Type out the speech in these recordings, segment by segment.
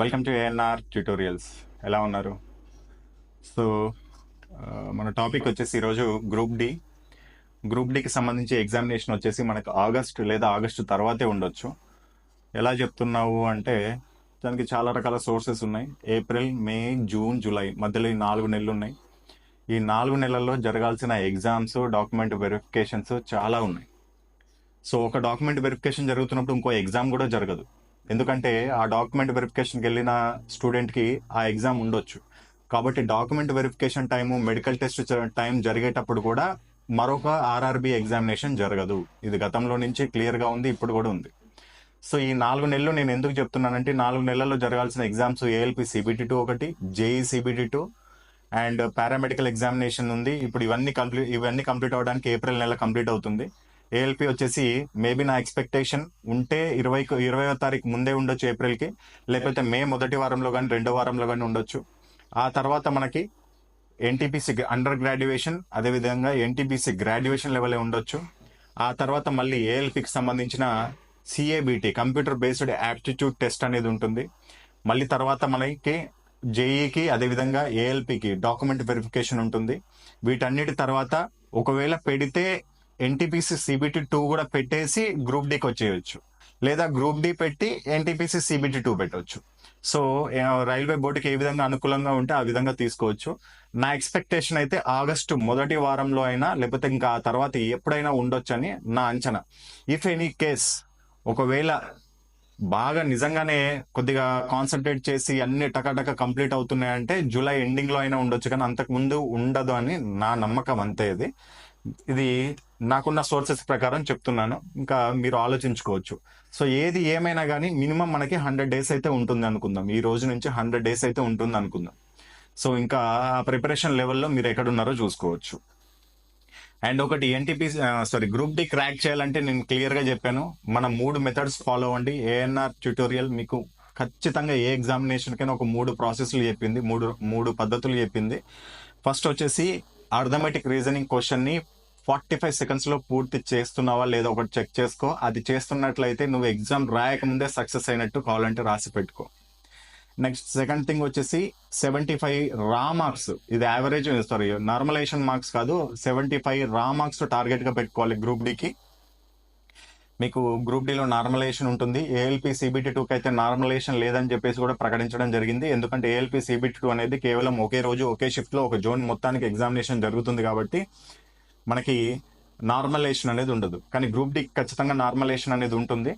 Welcome to ANR tutorials ఎలా ఉన్నారు? So uh, మన టాపిక్ వచ్చేసి ఈరోజు గ్రూప్ డి గ్రూప్ డికి సంబంధించి ఎగ్జామినేషన్ వచ్చేసి మనకు ఆగస్ట్ లేదా ఆగస్టు తర్వాతే ఉండొచ్చు. ఎలా చెప్తున్నావు అంటే దానికి చాలా రకాల సోర్సెస్ ఉన్నాయి. ఏప్రిల్ మే జూన్ జూలై మధ్యలో ఈ నాలుగు నెలలు ఉన్నాయి. ఈ నాలుగు నెలల్లో జరగాల్సిన ఎగ్జామ్స్ డాక్యుమెంట్ వెరిఫికేషన్స్ చాలా ఉన్నాయి. సో ఒక డాక్యుమెంట్ వెరిఫికేషన్ జరుగుతున్నప్పుడు ఇంకో ఎగ్జామ్ కూడా జరగదు. ఎందుకంటే ఆ డాక్యుమెంట్ వెరిఫికేషన్కి వెళ్ళిన స్టూడెంట్కి ఆ ఎగ్జామ్ ఉండొచ్చు. కాబట్టి document verification time medical test time జరిగేటప్పుడు కూడా మరొక ఆర్ఆర్బి ఎగ్జామినేషన్ జరగదు. ఇది గతంలో నుంచి క్లియర్గా ఉంది ఇప్పుడు కూడా ఉంది. సో ఈ నాలుగు నెలలు నేను ఎందుకు చెప్తున్నానంటే నాలుగు నెలల్లో జరగాల్సిన ఎగ్జామ్స్ ఏఎల్పి సిబిటి టూ ఒకటి JE CBT two and paramedical examination ఉంది. ఇప్పుడు ఇవన్నీ కంప్లీట్ ఇవన్నీ కంప్లీట్ అవ్వడానికి ఏప్రిల్ నెల కంప్లీట్ అవుతుంది. ఏఎల్పి వచ్చేసి మేబీ నా ఎక్స్పెక్టేషన్ ఉంటే ఇరవై ఇరవయో తారీఖు ముందే ఉండొచ్చు ఏప్రిల్కి లేకపోతే మే మొదటి వారంలో కానీ రెండో వారంలో కానీ ఉండొచ్చు. ఆ తర్వాత మనకి ఎన్టీపీసీ అండర్ గ్రాడ్యుయేషన్ అదేవిధంగా ఎన్టీపీసీ గ్రాడ్యుయేషన్ లెవెల్ ఉండొచ్చు. ఆ తర్వాత మళ్ళీ ఏఎల్పికి సంబంధించిన CBT computer based aptitude test అనేది ఉంటుంది. మళ్ళీ తర్వాత మనకి జేఈకి అదేవిధంగా ఏఎల్పికి డాక్యుమెంట్ వెరిఫికేషన్ ఉంటుంది. వీటన్నిటి తర్వాత ఒకవేళ పెడితే ఎన్టీపీసీ సిబిటి టూ కూడా పెట్టేసి గ్రూప్ డికి వచ్చేయచ్చు. లేదా గ్రూప్ డి పెట్టి ఎన్టీపీసీ సిబిటి టూ పెట్టవచ్చు సో రైల్వే బోర్డుకి ఏ విధంగా అనుకూలంగా ఉంటే ఆ విధంగా తీసుకోవచ్చు. నా ఎక్స్పెక్టేషన్ అయితే ఆగస్టు మొదటి వారంలో అయినా లేకపోతే ఇంకా ఆ తర్వాత ఎప్పుడైనా ఉండొచ్చని నా అంచనా. ఇఫ్ ఎనీ కేస్ ఒకవేళ బాగా నిజంగానే కొద్దిగా కాన్సన్ట్రేట్ చేసి అన్ని టకాటక కంప్లీట్ అవుతున్నాయంటే జూలై ఎండింగ్లో అయినా ఉండొచ్చు కానీ అంతకుముందు ఉండదు అని నా నమ్మకం అంతే ఇది. ఇది నాకున్న సోర్సెస్ ప్రకారం చెప్తున్నాను. ఇంకా మీరు ఆలోచించుకోవచ్చు. సో ఏది ఏమైనా కానీ మినిమం మనకి హండ్రెడ్ డేస్ అయితే ఉంటుంది అనుకుందాం. ఈ రోజు నుంచి హండ్రెడ్ డేస్ అయితే ఉంటుంది అనుకుందాం. సో ఇంకా ఆ ప్రిపరేషన్ లెవెల్లో మీరు ఎక్కడున్నారో చూసుకోవచ్చు. అండ్ ఒకటి NTP sorry group D crack చేయాలంటే నేను క్లియర్గా చెప్పాను. మన మూడు మెథడ్స్ ఫాలో అవ్వండి. ఏఎన్ఆర్ ట్యూటోరియల్ మీకు ఖచ్చితంగా ఏ ఎగ్జామినేషన్కైనా ఒక మూడు ప్రాసెస్లు చెప్పింది. మూడు మూడు పద్ధతులు చెప్పింది. ఫస్ట్ వచ్చేసి అర్థమెటిక్ రీజనింగ్ క్వశ్చన్ని ఫార్టీ ఫైవ్ సెకండ్స్లో పూర్తి చేస్తున్నావా లేదా ఒకటి చెక్ చేసుకో. అది చేస్తున్నట్లయితే నువ్వు ఎగ్జామ్ రాయకముందే సక్సెస్ అయినట్టు కావాలంటే రాసి పెట్టుకో. నెక్స్ట్ సెకండ్ థింగ్ వచ్చేసి సెవెంటీ ఫైవ్ రా మార్క్స్. ఇది యావరేజ్ సారీ నార్మలైజేషన్ మార్క్స్ కాదు. సెవెంటీ ఫైవ్ రా మార్క్స్ టార్గెట్గా పెట్టుకోవాలి గ్రూప్ డికి. మీకు గ్రూప్ డిలో నార్మలైజేషన్ ఉంటుంది. ఏఎల్పి సిబిటి టూకి అయితే నార్మలైజేషన్ లేదని చెప్పేసి కూడా ప్రకటించడం జరిగింది. ఎందుకంటే ఏఎల్పి సిబిటి టూ అనేది కేవలం ఒకే రోజు ఒకే షిఫ్ట్లో ఒక జోన్ మొత్తానికి ఎగ్జామినేషన్ జరుగుతుంది కాబట్టి మనకి నార్మలైజేషన్ అనేది ఉండదు. కానీ గ్రూప్ డి ఖచ్చితంగా నార్మలైజేషన్ అనేది ఉంటుంది.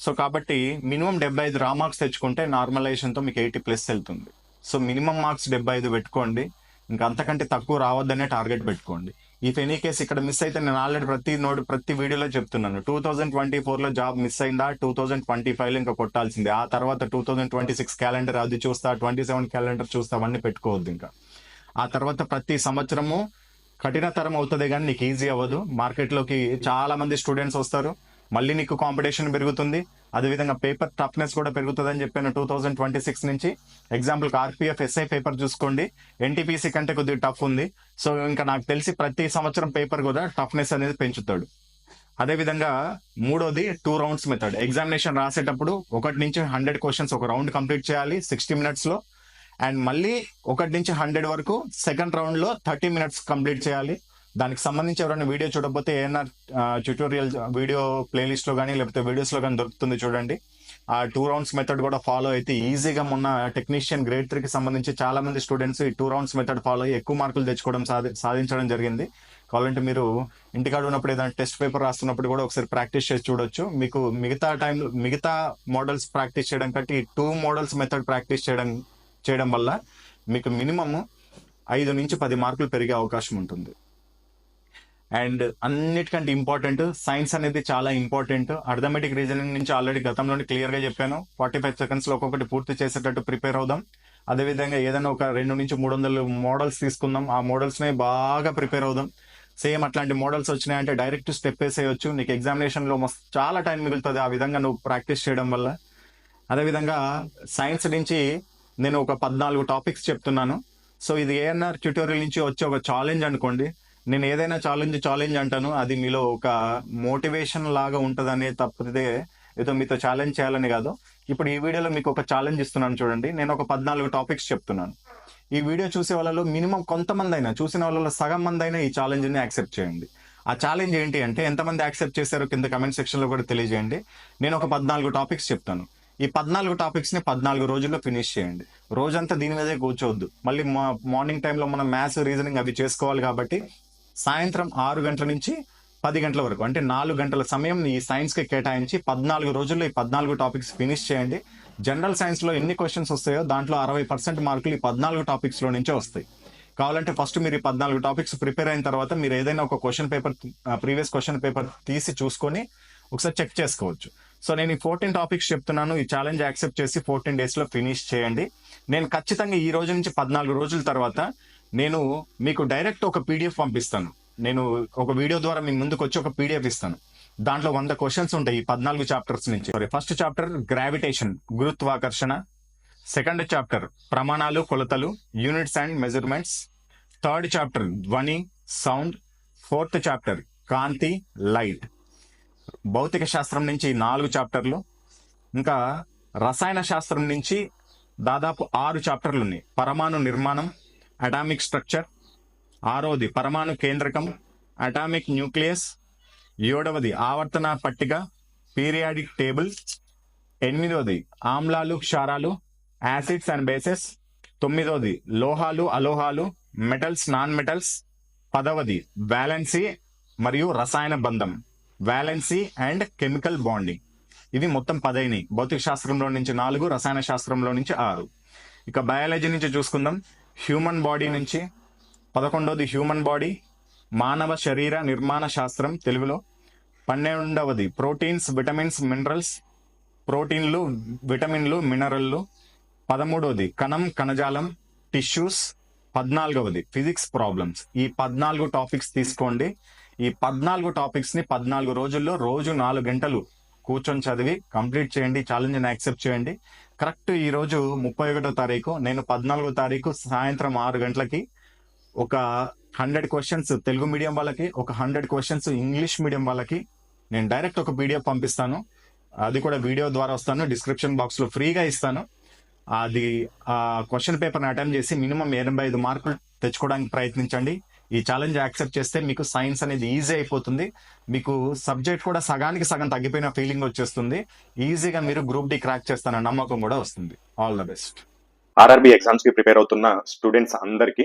సో కాబట్టి మినిమం డెబ్బై ఐదు రా మార్క్స్ తెచ్చుకుంటే నార్మలైజేషన్తో మీకు ఎయిటీ ప్లస్ వెళ్తుంది. సో మినిమం మార్క్స్ డెబ్బై ఐదు పెట్టుకోండి. ఇంకా అంతకంటే తక్కువ రావద్దనే టార్గెట్ పెట్టుకోండి. ఇఫ్ ఎనీ కేస్ ఇక్కడ మిస్ అయితే నేను ఆల్రెడీ ప్రతి నోట్ ప్రతి వీడియోలో చెప్తున్నాను. టూ థౌసండ్ ట్వంటీ ఫోర్లో జాబ్ మిస్ అయిందా? టూ థౌసండ్ ట్వంటీ ఫైవ్లో ఇంకా కొట్టాల్సిందే. ఆ తర్వాత two thousand twenty six calendar అది చూస్తా ట్వంటీ సెవెన్ క్యాలెండర్ చూస్తా అవన్నీ పెట్టుకోవద్దు ఇంకా. ఆ తర్వాత ప్రతి సంవత్సరము కఠినతరం అవుతుంది కానీ నీకు ఈజీ అవ్వదు. మార్కెట్లోకి చాలా మంది స్టూడెంట్స్ వస్తారు. మళ్ళీ నీకు కాంపిటీషన్ పెరుగుతుంది. అదేవిధంగా పేపర్ టఫ్నెస్ కూడా పెరుగుతుంది అని చెప్పాను టూ థౌసండ్ ట్వంటీ సిక్స్ నుంచి ఎగ్జాంపుల్ ఆర్పిఎఫ్ ఎస్ఐ పేపర్ చూసుకోండి. ఎన్టీపీసీ కంటే కొద్దిగా టఫ్ ఉంది. సో ఇంకా నాకు తెలిసి ప్రతి సంవత్సరం పేపర్ కూడా టఫ్నెస్ అనేది పెంచుతాడు. అదేవిధంగా మూడోది టూ రౌండ్స్ మెథడ్ ఎగ్జామినేషన్ రాసేటప్పుడు ఒకటి నుంచి హండ్రెడ్ క్వశ్చన్స్ ఒక రౌండ్ కంప్లీట్ చేయాలి. సిక్స్టీ మినిట్స్లో అండ్ మళ్ళీ ఒకటి నుంచి హండ్రెడ్ వరకు సెకండ్ రౌండ్లో థర్టీ మినిట్స్ కంప్లీట్ చేయాలి. దానికి సంబంధించి ఎవరైనా వీడియో చూడకపోతే ఏఎన్ఆర్ ట్యూటోరియల్ వీడియో ప్లేలిస్ట్లో కానీ లేకపోతే వీడియోస్లో కానీ దొరుకుతుంది చూడండి. ఆ టూ రౌండ్స్ మెథడ్ కూడా ఫాలో అయితే ఈజీగా మొన్న టెక్నీషియన్ గ్రేడ్ త్రీకి సంబంధించి చాలా మంది స్టూడెంట్స్ ఈ టూ రౌండ్స్ మెథడ్ ఫాలో అయ్యి ఎక్కువ మార్కులు తెచ్చుకోవడం సాధి సాధించడం జరిగింది. కావాలంటే మీరు ఇంటికాడ ఉన్నప్పుడు ఏదైనా టెస్ట్ పేపర్ రాస్తున్నప్పుడు కూడా ఒకసారి ప్రాక్టీస్ చేసి చూడొచ్చు. మీకు మిగతా టైంలో మిగతా మోడల్స్ ప్రాక్టీస్ చేయడం కంటే ఈ టూ మోడల్స్ మెథడ్ ప్రాక్టీస్ చేయడం చేయడం వల్ల మీకు మినిమము ఐదు నుంచి పది మార్కులు పెరిగే అవకాశం ఉంటుంది. అండ్ అన్నిటికంటే ఇంపార్టెంట్ సైన్స్ అనేది చాలా ఇంపార్టెంట్. అర్థమెటిక్ రీజనింగ్ నుంచి ఆల్రెడీ గతంలోనే క్లియర్గా చెప్పాను. ఫార్టీ ఫైవ్ సెకండ్స్లో ఒక్కొక్కటి పూర్తి చేసేటట్టు ప్రిపేర్ అవుదాం. అదేవిధంగా ఏదైనా ఒక రెండు నుంచి మూడు వందలు మోడల్స్ తీసుకుందాం. ఆ మోడల్స్నే బాగా ప్రిపేర్ అవుదాం. సేమ్ అట్లాంటి మోడల్స్ వచ్చినాయంటే డైరెక్ట్ స్టెప్ వేసేయచ్చు. నీకు ఎగ్జామినేషన్లో మస్త్ మస్తు చాలా టైం మిగులుతుంది ఆ విధంగా నువ్వు ప్రాక్టీస్ చేయడం వల్ల. అదేవిధంగా సైన్స్ నుంచి నేను ఒక పద్నాలుగు టాపిక్స్ చెప్తున్నాను. సో ఇది ఏఎన్ఆర్ ట్యూటోరియల్ నుంచి వచ్చే ఒక ఛాలెంజ్ అనుకోండి. నేను ఏదైనా ఛాలెంజ్ ఛాలెంజ్ అంటాను. అది మీలో ఒక మోటివేషన్ లాగా ఉంటుందనే తప్పితే ఏదో మీతో ఛాలెంజ్ చేయాలని కాదు. ఇప్పుడు ఈ వీడియోలో మీకు ఒక ఛాలెంజ్ ఇస్తున్నాను చూడండి. నేను ఒక పద్నాలుగు టాపిక్స్ చెప్తున్నాను. ఈ వీడియో చూసే వాళ్ళలో మినిమం కొంతమంది అయినా చూసిన వాళ్ళలో సగం మంది అయినా ఈ ఛాలెంజ్ని యాక్సెప్ట్ చేయండి. ఆ ఛాలెంజ్ ఏంటి అంటే ఎంతమంది యాక్సెప్ట్ చేశారో కింద కమెంట్ సెక్షన్లో కూడా తెలియజేయండి. నేను ఒక పద్నాలుగు టాపిక్స్ చెప్తాను. ఈ పద్నాలుగు టాపిక్స్ని పద్నాలుగు రోజుల్లో ఫినిష్ చేయండి. రోజంతా దీని మీదే కూర్చోవద్దు. మళ్ళీ మా- మార్నింగ్ టైంలో మనం మ్యాథ్స్ రీజనింగ్ అవి చేసుకోవాలి కాబట్టి సాయంత్రం ఆరు గంటల నుంచి పది గంటల వరకు అంటే నాలుగు గంటల సమయం ఈ సైన్స్కి కేటాయించి పద్నాలుగు రోజుల్లో ఈ పద్నాలుగు టాపిక్స్ ఫినిష్ చేయండి. జనరల్ సైన్స్లో ఎన్ని క్వశ్చన్స్ వస్తాయో దాంట్లో అరవై పర్సెంట్ మార్కులు ఈ పద్నాలుగు టాపిక్స్లో నుంచే వస్తాయి. కావాలంటే ఫస్ట్ మీరు ఈ పద్నాలుగు టాపిక్స్ ప్రిపేర్ అయిన తర్వాత మీరు ఏదైనా ఒక question paper previous question paper తీసి చూసుకొని ఒకసారి చెక్ చేసుకోవచ్చు. సో నేను ఈ ఫోర్టీన్ టాపిక్స్ చెప్తున్నాను. ఈ ఛాలెంజ్ యాక్సెప్ట్ చేసి ఫోర్టీన్ డేస్లో ఫినిష్ చేయండి. నేను ఖచ్చితంగా ఈ రోజు నుంచి పద్నాలుగు రోజుల తర్వాత నేను మీకు డైరెక్ట్ ఒక పీడిఎఫ్ పంపిస్తాను. నేను ఒక వీడియో ద్వారా మీ ముందుకు వచ్చి ఒక పీడిఎఫ్ ఇస్తాను. దాంట్లో వంద క్వశ్చన్స్ ఉంటాయి ఈ పద్నాలుగు చాప్టర్స్ నుంచి. ఫస్ట్ చాప్టర్ గ్రావిటేషన్ గురుత్వాకర్షణ. సెకండ్ చాప్టర్ ప్రమాణాలు కొలతలు units and measurements third chapter ధ్వని సౌండ్ ఫోర్త్ చాప్టర్ కాంతి లైట్ భౌతిక శాస్త్రం నుంచి నాలుగు చాప్టర్లు ఇంకా రసాయన శాస్త్రం నుంచి దాదాపు ఆరు చాప్టర్లు ఉన్నాయి పరమాణు నిర్మాణం అటామిక్ స్ట్రక్చర్ ఆరోది పరమాణు కేంద్రకం అటామిక్ న్యూక్లియస్ ఏడవది ఆవర్తన పట్టిక పీరియాడిక్ టేబుల్ ఎనిమిదవది ఆమ్లాలు క్షారాలు యాసిడ్స్ అండ్ బేసెస్ తొమ్మిదవది లోహాలు అలోహాలు మెటల్స్ నాన్ మెటల్స్ పదవది బ్యాలెన్సీ మరియు రసాయన బంధం. Valency and chemical bonding. ఇవి మొత్తం పదైనవి భౌతిక శాస్త్రంలో నుంచి నాలుగు రసాయన శాస్త్రంలో నుంచి ఆరు. ఇక బయాలజీ నుంచి చూసుకుందాం. హ్యూమన్ బాడీ నుంచి పదకొండవది హ్యూమన్ బాడీ మానవ శరీర నిర్మాణ శాస్త్రం తెలుగులో. పన్నెండవది ప్రోటీన్స్ విటమిన్స్ మినరల్స్ ప్రోటీన్లు విటమిన్లు మినరల్లు. పదమూడవది కణం కణజాలం టిష్యూస్. పద్నాలుగవది physics problems. ఈ పద్నాలుగు టాపిక్స్ తీసుకోండి. ఈ పద్నాలుగు టాపిక్స్ని పద్నాలుగు రోజుల్లో రోజు నాలుగు గంటలు కూర్చొని చదివి కంప్లీట్ చేయండి ఛాలెంజ్ని యాక్సెప్ట్ చేయండి. కరెక్ట్ ఈ రోజు ముప్పై ఒకటో తారీఖు. నేను పద్నాలుగో తారీఖు సాయంత్రం ఆరు గంటలకి ఒక హండ్రెడ్ క్వశ్చన్స్ తెలుగు మీడియం వాళ్ళకి ఒక హండ్రెడ్ క్వశ్చన్స్ ఇంగ్లీష్ మీడియం వాళ్ళకి నేను డైరెక్ట్ ఒక పీడిఎఫ్ పంపిస్తాను. అది కూడా వీడియో ద్వారా వస్తాను. డిస్క్రిప్షన్ బాక్స్లో ఫ్రీగా ఇస్తాను. అది ఆ క్వశ్చన్ పేపర్ని అటెంప్ట్ చేసి మినిమం ఎనభై ఐదు మార్కులు తెచ్చుకోవడానికి ప్రయత్నించండి. ఈ ఛాలెంజ్ యాక్సెప్ట్ చేస్తే మీకు సైన్స్ అనేది ఈజీ అయిపోతుంది. మీకు సబ్జెక్ట్ కూడా సగానికి సగం తగ్గిపోయిన ఫీలింగ్ వచ్చేస్తుంది. ఈజీగా మీరు గ్రూప్ డి క్రాక్ చేస్తారన్న నమ్మకం కూడా వస్తుంది. ఆల్ ద బెస్ట్ ఆర్ఆర్బి ఎగ్జామ్స్కి ప్రిపేర్ అవుతున్న స్టూడెంట్స్ అందరికీ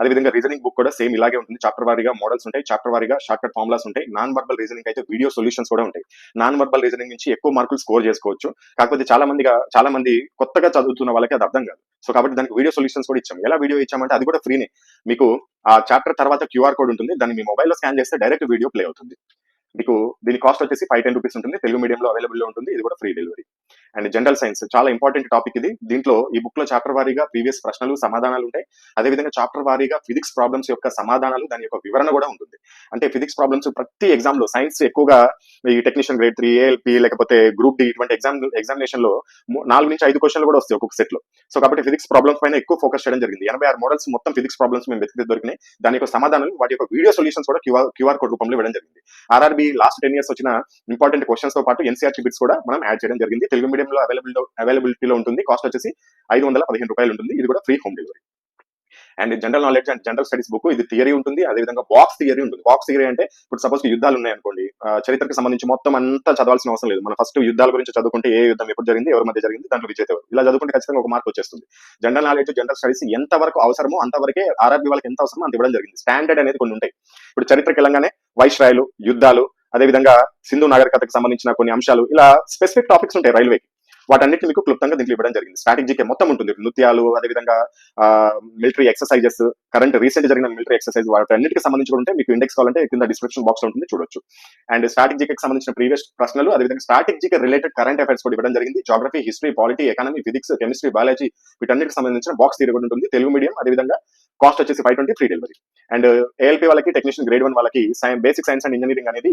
అదేవిధంగా రీజనింగ్ బుక్ కూడా సేమ్ ఇలాగే ఉంటుంది. చాప్టర్ వారీగా మోడల్స్ ఉంటాయి చాప్టర్ వారీగా షార్ట్ కట్ ఫార్ములాస్ ఉంటాయి. నాన్ వర్బల్ రీజనింగ్ అయితే వీడియో సొల్యూషన్స్ కూడా ఉంటాయి. నాన్ వర్బల్ రీజనింగ్ నుంచి ఎక్కువ మార్కులు స్కోర్ చేసుకోవచ్చు. కాకపోతే చాలా మందిగా చాలా మంది కొత్తగా చదువుతున్న వాళ్ళకి అది అర్థం కాదు. సో కాబట్టి దానికి వీడియో సొల్యూషన్స్ కూడా ఇచ్చాం ఎలా వీడియో ఇచ్చామంటే అది కూడా ఫ్రీనే మీకు ఆ చాప్టర్ తర్వాత క్యూఆర్ కోడ్ ఉంటుంది. దాన్ని మీ మొబైల్లో స్కాన్ చేస్తే డైరెక్ట్ వీడియో ప్లే అవుతుంది. మీకు దీని కాస్ట్ వచ్చేసి ఫైవ్ టెన్ రూపీస్ ఉంటుంది. తెలుగు మీడియంలో అవైలబుల్లో ఉంటుంది. ఇది కూడా free delivery and general science చాలా ఇంపార్టెంట్ టాపిక్ ఇది. దీంట్లో ఈ బుక్లో చాప్టర్ వారీగా ప్రీవియస్ ప్రశ్నలు సమాధానాలు ఉంటాయి. అదేవిధంగా చాప్టర్ వారీగా ఫిజిక్స్ ప్రాబ్లమ్స్ యొక్క సమాధానాలు దాని యొక్క వివరణ కూడా ఉంటుంది. అంటే ఫిజిక్స్ ప్రాబ్లమ్స్ ప్రతి ఎగ్జామ్లో సైన్స్ ఎక్కువగా ఈ టెక్నీషియన్ గ్రేడ్ త్రీ ఏఎల్పి లేకపోతే గ్రూప్ డి ఇటువంటి ఎగ్జామ్ ఎగ్జామినేషన్లో నాలుగు నుంచి ఐదు క్వశ్చన్లు కూడా వస్తాయి ఒక్కొక్క సెట్లో. సో కాబట్టి ఫిజిక్స్ ప్రాబ్లమ్స్ పైన ఎక్కువ ఫోకస్ చేయడం జరిగింది. ఎనభై ఆరు మోడల్స్ మొత్తం ఫిజిక్స్ ప్రాబ్లమ్స్ మేము వెతికితే దొరికినాయి. దాని యొక్క సమాధానాలు వాటి యొక్క వీడియో సొల్యూషన్స్ కూడా క్యూఆర్ క్యూఆర్ కోడ్ రూపంలో ఇవ్వడం జరిగింది. ఆర్ఆర్బి లాస్ట్ టెన్ ఇయర్స్ వచ్చిన ఇంపార్టెంట్ క్వశ్చన్స్తో పాటు ఎన్సీఆర్టీ బిట్స్ కూడా మనం యాడ్ చేయడం జరిగింది. తెలుగు మీడియం లో అవైలబుల్ అవైలబిలిటీలో ఉంటుంది. కాస్ట్ వచ్చేసి ఐదు వందల పదిహేను రూపాయలు ఉంటుంది. ఇది కూడా free home delivery and general knowledge and general studies book ఇది థియరీ ఉంటుంది. అదేవిధంగా బాక్స్ థియరీ ఉంటుంది. బాక్స్ థియరీ అంటే ఇప్పుడు సపోజ్ యుద్ధాలు ఉన్నాయనుకోండి. ఆ, చరిత్రకు సంబంధించి మొత్తం అంతా చదవాల్సిన అవసరం లేదు. మన ఫస్ట్ యుద్ధాల గురించి చదువుకుంటే ఏ యుద్ధం ఎప్పుడు జరిగింది ఎవరి మధ్య జరిగింది దాంట్లో విజేత ఎవరు? ఇలా చదువుకుంటే ఖచ్చితంగా ఒక మార్క్ వచ్చేస్తుంది. జనరల్ నాలెడ్జ్ జనరల్ స్టడీస్ ఎంత వరకు అవసరమో అంతవరకే ఆర్ఆర్బీ వాళ్ళకి ఎంత అవసరమో అంత ఇవ్వడం జరిగింది. స్టాండర్డ్ అనేది కొన్ని ఉంటాయి. ఇప్పుడు చరిత్రకి వెళ్ళంగానే వైస్రాయలు యుద్ధాలు అదేవిధంగా సింధు నాగరికతకు సంబంధించిన కొన్ని అంశాలు ఇలా స్పెసిఫిక్ టాపిక్స్ ఉంటాయి రైల్వేకి వాటన్నిటిని మీకు క్లుప్తంగా దీంట్లో ఇవ్వడం జరిగింది. స్ట్రాటజీకి మొత్తం ఉంటుంది. నృత్యాలు అదేవిధంగా మిలిటరీ ఎక్సర్సైజెస్ కరెంట్ రీసెంట్ జరిగిన మిలిటరీ ఎక్సర్సైజ్ వాటన్నిటికి సంబంధించి కూడా ఉంటే మీకు ఇండెక్స్ కావాలంటే కింద డిస్క్రిప్షన్ బాక్స్లో ఉంటుంది చూడొచ్చు. అండ్ స్ట్రాటజీకి సంబంధించిన ప్రీవియస్ ప్రశ్నలు అదేవిధంగా స్ట్రాటజీకి రిలేటెడ్ కరెంట్ అఫైర్స్ కూడా ఇవ్వడం జరిగింది. Geography history polity economy physics chemistry biology వీటన్నిటికి సంబంధించిన బాక్స్ తీరు కూడా ఉంటుంది. తెలుగు మీడియం అదేవిధంగా కాస్ట్ వచ్చేసి five twenty free delivery and ALP వాళ్ళకి టెక్నీషియన్ గ్రేడ్ వన్ వాళ్ళకి బేసిక్ సైన్స్ అండ్ ఇంజనీరింగ్ అనేది